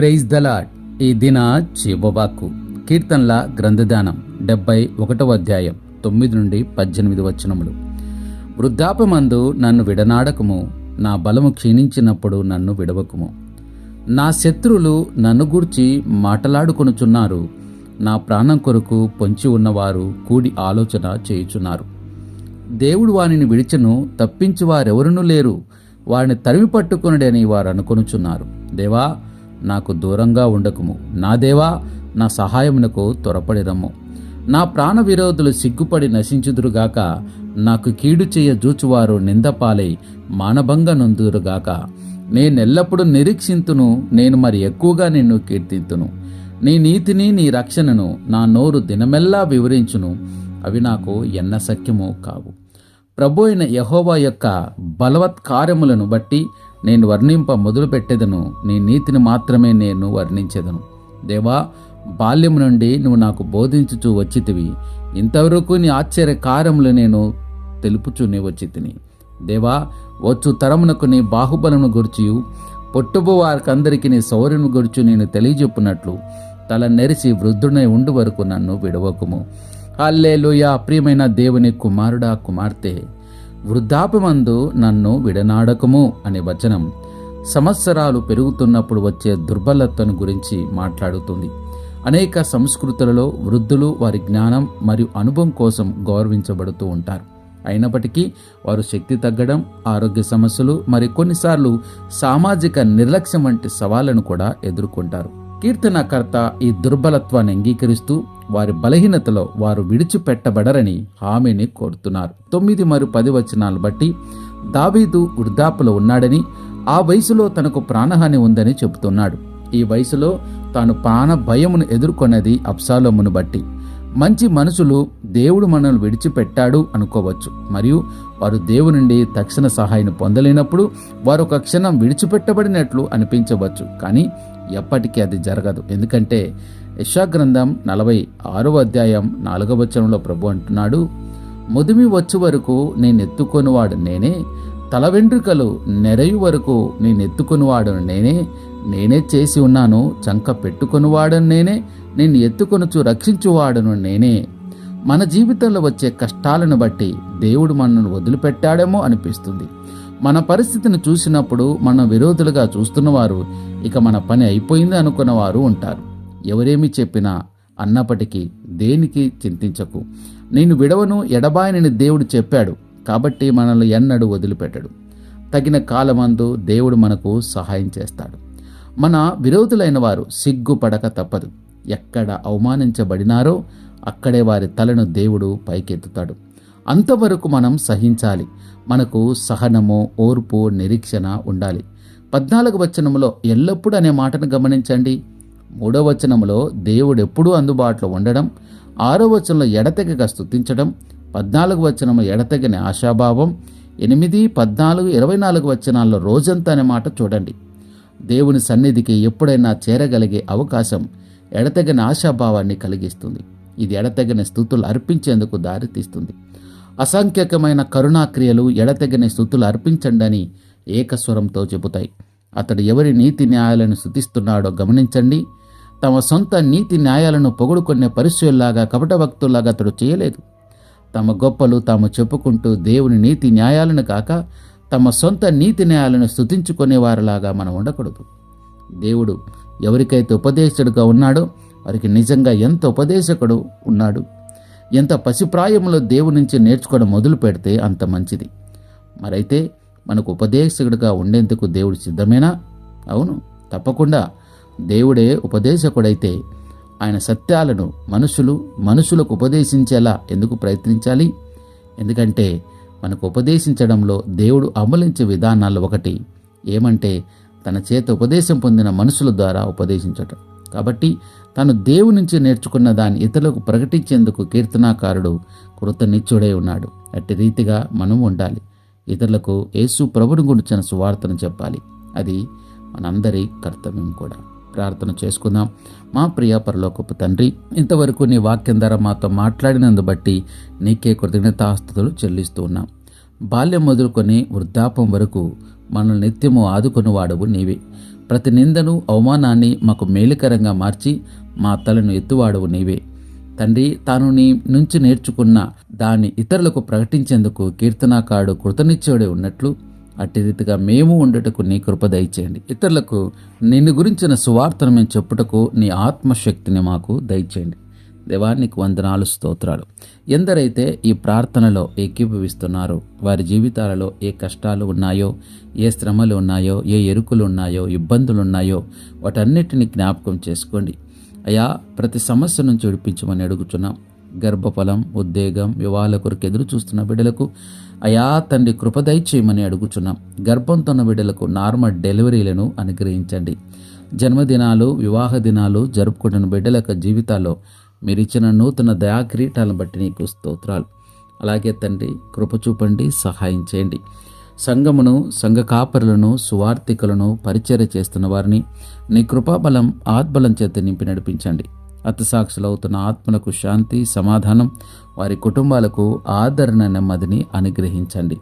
Praise the Lord ఈ దిన జీవవాక్కు కీర్తనల గ్రంథదానం డెబ్బై ఒకటవ అధ్యాయం తొమ్మిది నుండి పద్దెనిమిది వచనములు. వృద్ధాపమందు నన్ను విడనాడకము నా బలము క్షీణించినప్పుడు నన్ను విడవకుము. నా శత్రులు నన్ను గూర్చి మాటలాడుకొనుచున్నారు నా ప్రాణం కొరకు పొంచి ఉన్నవారు కూడి ఆలోచన చేయుచున్నారు. దేవుడు వానిని విడిచను తప్పించి వారెవరునూ లేరు వారిని తరిమి పట్టుకునడని వారు అనుకొనుచున్నారు. దేవా నాకు దూరంగా ఉండకుము. నా దేవా నా సహాయమునకు త్వరపడిరమ్ము నా ప్రాణ విరోధులు సిగ్గుపడి నశించుదురుగాక నాకు కీడు చేయ జూచువారు నిందపాలై మానభంగ నొందురుగాక నేనెల్లప్పుడూ నిరీక్షింతును నేను మరి ఎక్కువగా నిన్ను కీర్తింతును. నీ నీతిని నీ రక్షణను నా నోరు దినమెల్లా వివరించును. అవి నాకు ఎన్న సఖ్యమో కావు. ప్రభు అయిన యహోవా యొక్క బలవత్ కార్యములను బట్టి నేను వర్ణింప మొదలుపెట్టెదను. నీ నీతిని మాత్రమే నేను వర్ణించెదను. దేవా బాల్యం నుండి నువ్వు నాకు బోధించుచూ వచ్చితివి. ఇంతవరకు నీ ఆశ్చర్య కార్యములు నేను తెలుపుచూనే వచ్చి తిని దేవా వచ్చు తరమునకు నీ బాహుబలమును గుర్చియు. పొట్టుబు వారికందరికీ నీ శౌర్యను గురించి నేను తెలియజెప్పునట్లు. తల నెరిసి వృద్ధుడై ఉండు వరకు నన్ను విడవకుము. హల్లేలుయా ప్రియమైన దేవుని కుమారుడా కుమార్తె. వృద్ధాపమందు నన్ను విడనాడకము అనే వచనం సంవత్సరాలు పెరుగుతున్నప్పుడు వచ్చే దుర్బలతను గురించి మాట్లాడుతుంది. అనేక సంస్కృతులలో వృద్ధులు వారి జ్ఞానం మరియు అనుభవం కోసం గౌరవించబడుతూ ఉంటారు. అయినప్పటికీ వారు శక్తి తగ్గడం ఆరోగ్య సమస్యలు మరి కొన్నిసార్లు సామాజిక నిర్లక్ష్యం వంటి సవాళ్ళను కూడా ఎదుర్కొంటారు. కీర్తనకర్త ఈ దుర్బలత్వాన్ని అంగీకరిస్తూ వారి బలహీనతలో వారు విడిచిపెట్టబడరని హామీని కోరుతున్నారు. తొమ్మిది మరియు పది వచనాలు బట్టి దావీదు వృద్ధాపులో ఉన్నాడని ఆ వయసులో తనకు ప్రాణహాని ఉందని చెబుతున్నాడు. ఈ వయసులో తాను ప్రాణ భయమును ఎదుర్కొన్నది అప్సాలోమును బట్టి. మంచి మనుషులు దేవుడు మనల్ని విడిచిపెట్టాడు అనుకోవచ్చు. మరియు వారు దేవుని నుండి తక్షణ సహాయం పొందలేనప్పుడు వారు ఒక క్షణం విడిచిపెట్టబడినట్లు అనిపించవచ్చు. కానీ ఎప్పటికీ అది జరగదు. ఎందుకంటే యశాగ్రంథం నలభై ఆరో అధ్యాయం నాలుగవ వచనంలో ప్రభు అంటున్నాడు ముదిమి వచ్చే వరకు నేను ఎత్తుకొనివాడు నేనే తల వెంట్రుకలు నెరయు వరకు నేను ఎత్తుకొనివాడు నేనే నేనే చేసి ఉన్నాను చంక పెట్టుకొనివాడను నేనే నేను ఎత్తుకొనుచు రక్షించువాడను నేనే. మన జీవితంలో వచ్చే కష్టాలను బట్టి దేవుడు మనల్ని వదిలిపెట్టాడేమో అనిపిస్తుంది. మన పరిస్థితిని చూసినప్పుడు మన విరోధులుగా చూస్తున్నవారు ఇక మన పని అయిపోయింది అనుకున్నవారు ఉంటారు. ఎవరేమి చెప్పినా అన్నప్పటికీ దేనికి చింతించకు. నేను విడవను ఎడబాయనని దేవుడు చెప్పాడు కాబట్టి మనల్ని ఎన్నడూ వదిలిపెట్టడు. తగిన కాలమందు దేవుడు మనకు సహాయం చేస్తాడు. మన విరోధులైన వారు సిగ్గుపడక తప్పదు. ఎక్కడ అవమానించబడినారో అక్కడే వారి తలను దేవుడు పైకెత్తుతాడు. అంతవరకు మనం సహించాలి. మనకు సహనము ఓర్పు నిరీక్షణ ఉండాలి. పద్నాలుగు వచనములో ఎల్లప్పుడూ అనే మాటను గమనించండి. మూడో వచనములో దేవుడు ఎప్పుడూ అందుబాటులో ఉండడం ఆరో వచనంలో ఎడతెగక స్థుతించడం పద్నాలుగు వచనము ఎడతెగని ఆశాభావం ఎనిమిది పద్నాలుగు ఇరవై నాలుగు వచనాల్లో రోజంతా అనే మాట చూడండి. దేవుని సన్నిధికి ఎప్పుడైనా చేరగలిగే అవకాశం ఎడతెగని ఆశాభావాన్ని కలిగిస్తుంది. ఇది ఎడతెగని స్థుతులు అర్పించేందుకు దారితీస్తుంది. అసంఖ్యకమైన కరుణాక్రియలు ఎడతెగని స్థుతులు అర్పించండి అని ఏకస్వరంతో చెబుతాయి. అతడు ఎవరి నీతి న్యాయాలను స్థుతిస్తున్నాడో గమనించండి. తమ సొంత నీతి న్యాయాలను పొగుడుకునే పరిస్థితుల్లాగా కపట భక్తుల్లాగా అతడు చేయలేదు. తమ గొప్పలు తాము చెప్పుకుంటూ దేవుని నీతి న్యాయాలను కాక తమ సొంత నీతి న్యాయాలను స్థుతించుకునేవారిలాగా మనం ఉండకూడదు. దేవుడు ఎవరికైతే ఉపదేశకుడుగా ఉన్నాడో వారికి నిజంగా ఎంత ఉపదేశకుడు ఉన్నాడు? ఎంత పసిప్రాయంలో దేవుడి నుంచి నేర్చుకోవడం మొదలు పెడితే అంత మంచిది. మరైతే మనకు ఉపదేశకుడిగా ఉండేందుకు దేవుడు సిద్ధమేనా? అవును తప్పకుండా. దేవుడే ఉపదేశకుడైతే ఆయన సత్యాలను మనుషులు మనుషులకు ఉపదేశించేలా ఎందుకు ప్రయత్నించాలి? ఎందుకంటే మనకు ఉపదేశించడంలో దేవుడు అమలించే విధానాల్లో ఒకటి ఏమంటే తన చేత ఉపదేశం పొందిన మనుషుల ద్వారా ఉపదేశించటం. కాబట్టి తాను దేవుని నుంచి నేర్చుకున్న దాన్ని ఇతరులకు ప్రకటించేందుకు కీర్తనాకారుడు కృతనిత్యుడై ఉన్నాడు. అట్టి రీతిగా మనం ఉండాలి. ఇతరులకు యేసు ప్రభుని గురించిన సువార్తను చెప్పాలి. అది మనందరి కర్తవ్యం కూడా. ప్రార్థన చేసుకుందాం. మా ప్రియ పరలోకపు తండ్రి ఇంతవరకు నీ వాక్యం ద్వారా మాతో మాట్లాడినందు బట్టి నీకే కృతజ్ఞతాస్తుతులు చెల్లిస్తూ ఉన్నాం. బాల్యం మొదలుకొని వృద్ధాపం వరకు మనల్ని నిత్యము ఆదుకుని వాడవు నీవే. ప్రతి నిందను అవమానాన్ని మాకు మేలుకరంగా మార్చి మా తలను ఎత్తువాడవు నీవే. తండ్రి తాను నీ నుంచి నేర్చుకున్న దాన్ని ఇతరులకు ప్రకటించేందుకు కీర్తనాకారుడు కృతనిచ్చోడే ఉన్నట్లు అట్టి రీతిగా మేము ఉండటకు నీ కృప దయచేయండి. ఇతరులకు నిన్ను గురించిన సువార్తను మేము చెప్పుటకు నీ ఆత్మశక్తిని మాకు దయచేయండి. దేవానికి వందనాలు స్తోత్రాలు. ఎందరైతే ఈ ప్రార్థనలో ఏకీభవిస్తున్నారో వారి జీవితాలలో ఏ కష్టాలు ఉన్నాయో ఏ శ్రమలు ఉన్నాయో ఏ ఎరుకులు ఉన్నాయో ఇబ్బందులు ఉన్నాయో వాటన్నిటిని జ్ఞాపకం చేసుకోండి. అయా ప్రతి సమస్య నుంచి విడిపించమని అడుగుతున్నాం గర్భఫలం ఉద్వేగం వివాహాల కొరకు ఎదురు చూస్తున్న బిడ్డలకు అయా తండ్రి కృపదయచేయమని అడుగుచున్నాం. గర్భంతో ఉన్న బిడ్డలకు నార్మల్ డెలివరీలను అనుగ్రహించండి. జన్మదినాలు వివాహ దినాలు జరుపుకుంటున్న బిడ్డల యొక్క జీవితాల్లో మీరు ఇచ్చిన నూతన దయాకిరీటాలను బట్టి నీకు స్తోత్రాలు. అలాగే తండ్రి కృప చూపండి సహాయం చేయండి. సంఘమును సంఘ కాపరులను సువార్థికులను పరిచర్య చేస్తున్న వారిని నీ కృపాబలం ఆత్మలం చేత నింపి నడిపించండి. అవుతున్న ఆత్మలకు శాంతి సమాధానం వారి కుటుంబాలకు ఆదరణ నెమ్మదిని అనుగ్రహించండి.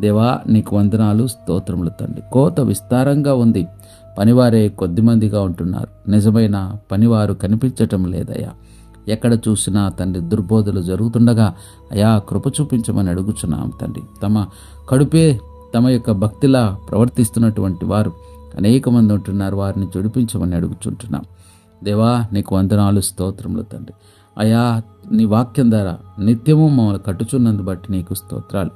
దేవా నీకు వందనాలు స్తోత్రములు తండ్రి. కోత విస్తారంగా ఉంది. పనివారే కొద్దిమందిగా ఉంటున్నారు. నిజమైన పనివారు కనిపించటం లేదయ్యా. ఎక్కడ చూసినా తండ్రి దుర్బోధలు జరుగుతుండగా అయా కృప చూపించమని అడుగుచున్నాం తండ్రి. తమ కడుపే తమ యొక్క భక్తిలా ప్రవర్తిస్తున్నటువంటి వారు అనేక మంది ఉంటున్నారు వారిని జడిపించమని అడుగుచుంటున్నాం. దేవా నీకు వందనాలు స్తోత్రములు తండ్రి. అయా నీ వాక్యం ద్వారా నిత్యము మమ్మల్ని కట్టుచున్నందు బట్టి నీకు స్తోత్రాలు.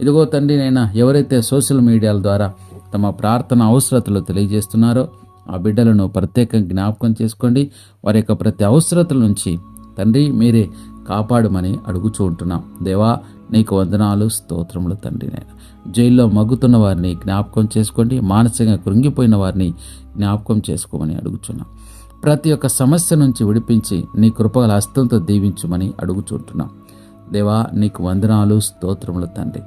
ఇదిగో తండ్రి నైనా ఎవరైతే సోషల్ మీడియాల ద్వారా తమ ప్రార్థన అవసరతలు తెలియజేస్తున్నారో ఆ బిడ్డలను ప్రత్యేకంగా జ్ఞాపకం చేసుకోండి. వారి యొక్క ప్రతి అవసరతల నుంచి తండ్రి మీరే కాపాడమని అడుగుచూ ఉంటున్నాం. దేవా నీకు వందనాలు స్తోత్రములు తండ్రి నేను జైల్లో మగ్గుతున్న వారిని జ్ఞాపకం చేసుకోండి. మానసికంగా కృంగిపోయిన వారిని జ్ఞాపకం చేసుకోమని అడుగుచున్నాం. ప్రతి ఒక్క సమస్య నుంచి విడిపించి నీ కృపగల హస్తంతో దీవించమని అడుగుచుంటున్నాం దేవా నీకు వందనాలు స్తోత్రములు తండ్రి.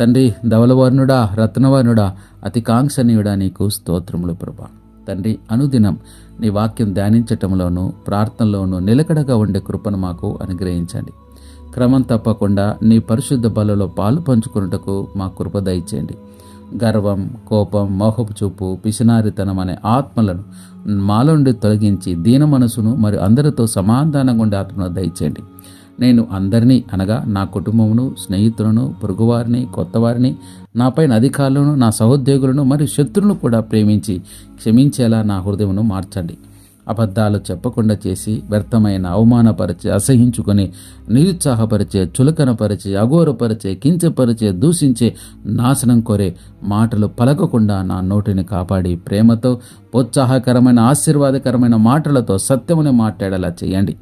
తండ్రి ధవలవర్ణుడా రత్నవర్ణుడా అతి కాంక్షణీయుడా నీకు స్తోత్రములు ప్రభా. తండ్రి అనుదినం నీ వాక్యం ధ్యానించటంలోనూ ప్రార్థనలోనూ నిలకడగా ఉండే కృపను మాకు అనుగ్రహించండి. క్రమం తప్పకుండా నీ పరిశుద్ధ బలలో పాలు పంచుకున్నటకు మా కృప దయచేయండి. గర్వం కోపం మోహపు చూపు పిసినారితనం అనే ఆత్మలను మాలోండి తొలగించి దీన మనసును మరి అందరితో సమాధానంగా ఉండే ఆత్మను దయచేయండి. నేను అందరినీ అనగా నా కుటుంబమును స్నేహితులను పొరుగువారిని కొత్తవారిని నాపైన అధికారులను నా సహోద్యోగులను మరియు శత్రువును కూడా ప్రేమించి క్షమించేలా నా హృదయమును మార్చండి. అబద్ధాలు చెప్పకుండా చేసి వ్యర్థమైన అవమానపరిచే అసహించుకొని నిరుత్సాహపరిచే చులకనపరిచే అఘోరపరిచే కించపరిచే దూషించే నాశనం కోరే మాటలు పలకకుండా నా నోటిని కాపాడి ప్రేమతో ప్రోత్సాహకరమైన ఆశీర్వాదకరమైన మాటలతో సత్యముని మాట్లాడేలా చేయండి.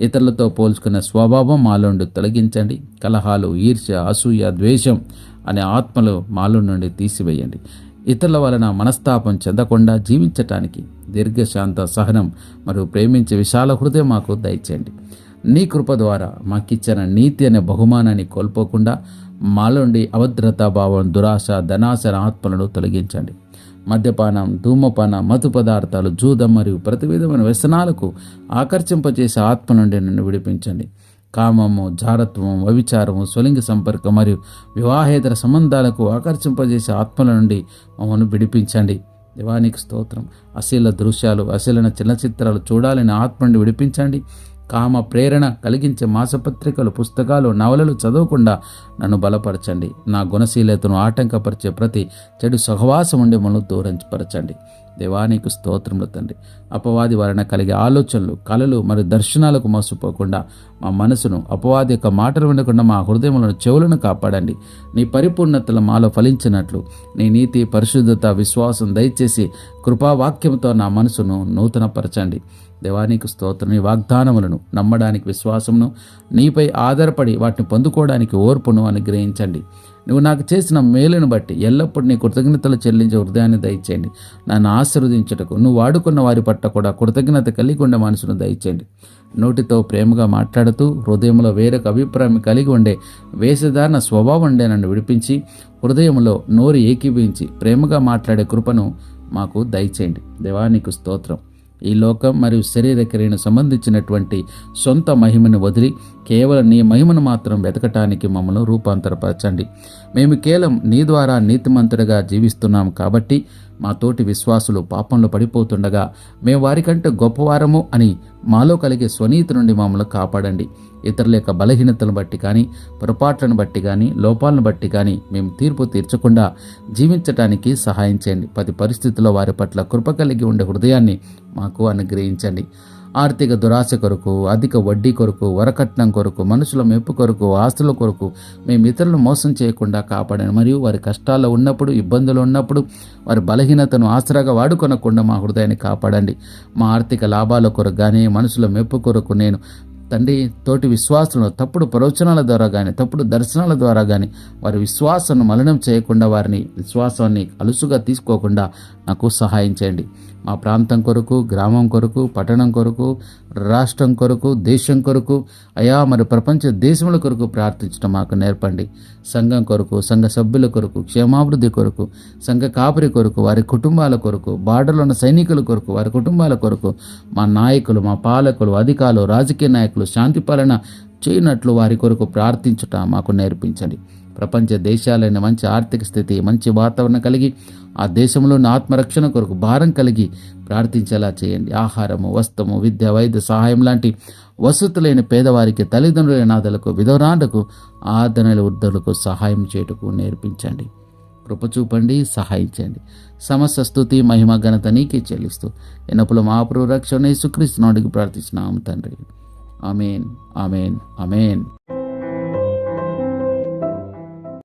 ఇతరులతో పోల్చుకున్న స్వభావం మాలోండి తొలగించండి. కలహాలు ఈర్ష్య అసూయ ద్వేషం అనే ఆత్మలు మాలో నుండి తీసివేయండి. ఇతరుల వలన మనస్తాపం చెందకుండా జీవించటానికి దీర్ఘశాంత సహనం మరియు ప్రేమించే విశాల హృదయం మాకు దయచేయండి. నీ కృప ద్వారా మాకిచ్చిన నీతి అనే బహుమానాన్ని కోల్పోకుండా మాలోండి అభద్రతాభావం దురాశ ధనాశన ఆత్మలను తొలగించండి. మద్యపానం ధూమపాన మధు పదార్థాలు జూదం మరియు ప్రతి విధమైన వ్యసనాలకు ఆకర్షింపచేసే ఆత్మ నుండి నన్ను విడిపించండి. కామము జారత్వము వ్యభిచారము స్వలింగ సంపర్కం మరియు వివాహేతర సంబంధాలకు ఆకర్షింపజేసే ఆత్మల నుండి మమ్మల్ని విడిపించండి. దివానికి స్తోత్రం. అశీల దృశ్యాలు అశీలన చలనచిత్రాలు చూడాలని ఆత్మని విడిపించండి. కామ ప్రేరణ కలిగించే మాసపత్రికలు పుస్తకాలు నవలలు చదవకుండా నన్ను బలపరచండి. నా గుణశీలతను ఆటంకపరిచే ప్రతి చెడు సహవాసం ఉండి మనల్ని దూరంపరచండి. దేవానికి స్తోత్రములు తండ్రి. అపవాది వలన కలిగే ఆలోచనలు కళలు మరియు దర్శనాలకు మోసపోకుండా మా మనసును అపవాది యొక్క మాటలు వినకుండా మా హృదయములను చెవులను కాపాడండి. నీ పరిపూర్ణతలు మాలో ఫలించినట్లు నీ నీతి పరిశుద్ధత విశ్వాసం దయచేసి కృపావాక్యంతో నా మనసును నూతనపరచండి. దేవానికి స్తోత్రం నీ వాగ్దానములను నమ్మడానికి విశ్వాసమును నీపై ఆధారపడి వాటిని పొందుకోవడానికి ఓర్పును అనుగ్రహించండి. నువ్వు నాకు చేసిన మేలును బట్టి ఎల్లప్పుడూ నీ కృతజ్ఞతలు చెల్లించే హృదయాన్ని దయచేయండి. నన్ను ఆశీర్వదించుటకు నువ్వు వాడుకున్న వారి పట్ల కూడా కృతజ్ఞత కలిగి ఉండే మనసును దయచేయండి. నోటితో ప్రేమగా మాట్లాడుతూ హృదయంలో వేరొక అభిప్రాయం కలిగి ఉండే వేషధారణ స్వభావం ఉండే నన్ను విడిపించి హృదయంలో నోరు ఏకీభించి ప్రేమగా మాట్లాడే కృపను మాకు దయచేయండి. దేవానికి స్తోత్రం. ఈ లోకం మరియు శరీర క్రియను సంబంధించినటువంటి సొంత మహిమను వదిలి కేవలం నీ మహిమను మాత్రం వెతకటానికి మమ్మల్ని రూపాంతరపరచండి. మేము కేవలం నీ ద్వారా నీతిమంతుడిగా జీవిస్తున్నాం కాబట్టి మా తోటి విశ్వాసులు పాపంలో పడిపోతుండగా మేము వారికంటే గొప్పవారము అని మాలో కలిగే స్వనీతి నుండి మమ్మల్ని కాపాడండి. ఇతరుల యొక్క బలహీనతలను బట్టి కానీ పొరపాట్లను బట్టి కానీ లోపాలను బట్టి కానీ మేము తీర్పు తీర్చకుండా జీవించటానికి సహాయం చేయండి. పది పరిస్థితుల్లో వారి పట్ల కృప కలిగి ఉండే హృదయాన్ని మాకు అనుగ్రహించండి. ఆర్థిక దురాశ కొరకు అధిక వడ్డీ కొరకు వరకట్నం కొరకు మనుషుల మెప్పు కొరకు ఆస్తుల కొరకు మేము ఇతరులను మోసం చేయకుండా కాపాడాను. మరియు వారి కష్టాల్లో ఉన్నప్పుడు ఇబ్బందులు ఉన్నప్పుడు వారి బలహీనతను ఆసరాగా వాడుకొనకుండా మా హృదయాన్ని కాపాడండి. మా ఆర్థిక లాభాల కొరకు కానీ మనుషుల మెప్పు కొరకు నేను తండ్రి తోటి విశ్వాసులను తప్పుడు ప్రవచనాల ద్వారా కానీ తప్పుడు దర్శనాల ద్వారా కానీ వారి విశ్వాసాన్ని మలనం చేయకుండా వారిని విశ్వాసాన్ని అలుసుగా తీసుకోకుండా నాకు సహాయం చేయండి. మా ప్రాంతం కొరకు గ్రామం కొరకు పట్టణం కొరకు రాష్ట్రం కొరకు దేశం కొరకు అయా మరి ప్రపంచ దేశముల కొరకు ప్రార్థించడం మాకు నేర్పండి. సంఘం కొరకు సంఘ సభ్యుల కొరకు క్షేమాభివృద్ధి కొరకు సంఘ కాపరి కొరకు వారి కుటుంబాల కొరకు బార్డర్లో ఉన్న సైనికుల కొరకు వారి కుటుంబాల కొరకు మా నాయకులు మా పాలకులు అధికారులు రాజకీయ నాయకులు శాంతి పాలన చేయనట్లు వారి కొరకు ప్రార్థించుట మాకు నేర్పించండి. ప్రపంచ దేశాలైన మంచి ఆర్థిక స్థితి మంచి వాతావరణం కలిగి ఆ దేశంలోని ఆత్మరక్షణ కొరకు భారం కలిగి ప్రార్థించేలా చేయండి. ఆహారము వస్త్రము విద్య వైద్య సహాయం లాంటి వసతులైన పేదవారికి తల్లిదండ్రుల నాదలకు విధవరాండకు ఆదరణల వృద్ధులకు సహాయం చేయుటకు నేర్పించండి. కృప చూపండి సహాయించండి సమస్త స్థుతి మహిమ ఘనత నీకే చెల్లిస్తూ ఎన్నపుల మా రక్షణ సుక్రీస్తునాడికి ప్రార్థిస్తున్నాము తండ్రి. Amen amen amen.